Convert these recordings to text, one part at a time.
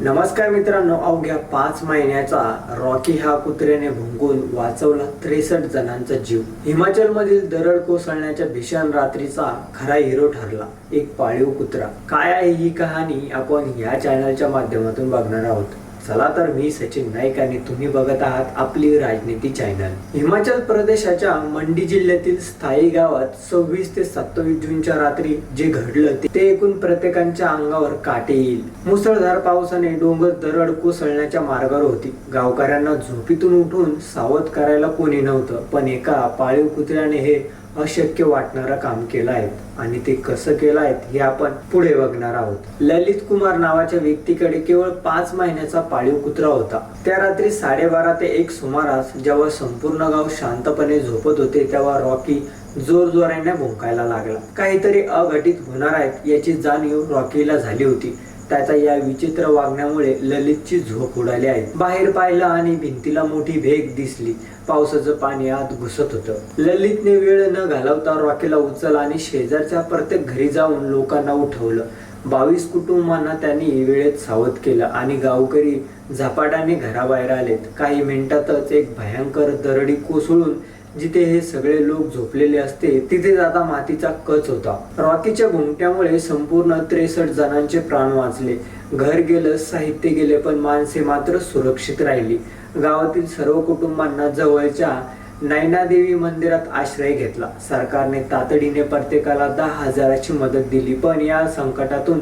नमस्कार मित्रांनो अवघ्या पाच महिन्याचा रॉकी हा कुत्र्याने भुंगून वाचवला त्रेसष्ट जणांचा जीव. हिमाचल मधील दरड कोसळण्याच्या भीषण रात्रीचा खरा हिरो ठरला एक पाळीव कुत्रा. काय आहे ही कहाणी? आपण या चॅनलच्या माध्यमातून बघणार आहोत. चला तर मी सचिन नाईक आणि तुम्ही बघत आहात आपली राजनीती चॅनल. हिमाचल प्रदेशाच्या मंडी जिल्ह्यातील स्थायी गावात सव्वीस ते सत्तावीस जूनच्या रात्री जे घडलं ते- एकूण ऐकून प्रत्येकाच्या अंगावर काटे येईल. मुसळधार पावसाने डोंगर दरड कोसळण्याच्या मार्गावर होती. गावकऱ्यांना झोपीतून उठून सावध करायला कोणी नव्हतं पण एका पाळीव कुत्र्याने हे अशक्य वाटणारं काम केलं आहे आणि ते कसं केलं आहे हे आपण पुढे बघणार आहोत. ललित कुमार नावाच्या व्यक्तीकडे केवळ पाच महिन्याचा पाळीव कुत्रा होता. त्या रात्री साडेबारा ते एक सुमारास जेव्हा संपूर्ण गाव शांतपणे झोपत होते तेव्हा रॉकी जोरजोराने भुंकायला लागला. काहीतरी अघटित होणार आहेत याची जाणीव रॉकीला झाली होती. त्याचा या विचित्र वागण्यामुळे ललितची झोप उडाली आहे. बाहेर पाहिलं आणि भिंतीला मोठी भेग दिसली. पावसाचं पाणी आत घुसत होतं. ललितने वेळ न घालवता रॉकीला उचल आणि शेजारच्या प्रत्येक घरी जाऊन लोकांना उठवलं. बावीस कुटुंबांना त्यांनी वेळेत सावध केलं आणि गावकरी झपाट्याने घराबाहेर आलेत. काही मिनिटातच एक भयंकर दरडी कोसळून जिथे हे सगळे लोक झोपलेले असते तिथे आता मातीचा कच होता. रॉकीच्या घुमट्यामुळे संपूर्ण त्रेसष्ट जणांचे प्राण वाचले. घर गेलं साहित्य गेले पण माणसे मात्र सुरक्षित राहिली. गावातील सर्व कुटुंबांना जवळच्या नैनादेवी मंदिरात आश्रय घेतला. सरकारने तातडीने प्रत्येकाला दहा हजाराची मदत दिली पण या संकटातून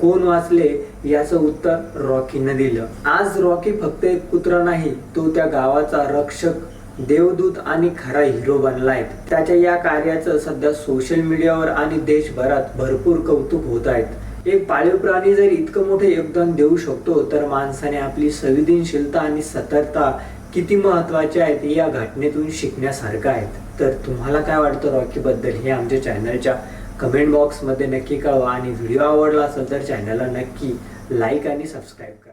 कोण वाचले याचं उत्तर रॉकीनं दिलं. आज रॉकी फक्त एक कुत्रा नाही तो त्या गावाचा रक्षक देवदूत आणि खरा हिरो बनलाय. त्याच्या या कार्याचं सध्या सोशल मीडियावर आणि देशभरात भरपूर कौतुक होत आहेत. एक पाळीव प्राणी जर इतकं मोठं योगदान देऊ शकतो तर माणसाने आपली संवेदनशीलता आणि सतर्कता किती महत्त्वाच्या आहेत या घटनेतून शिकण्यासारखं आहेत? तर तुम्हाला काय वाटतं रॉकीबद्दल हे आमच्या चॅनलच्या कमेंट बॉक्समध्ये नक्की कळवा. आणि व्हिडिओ आवडला असेल तर चॅनलला नक्की लाईक आणि सबस्क्राईब करा.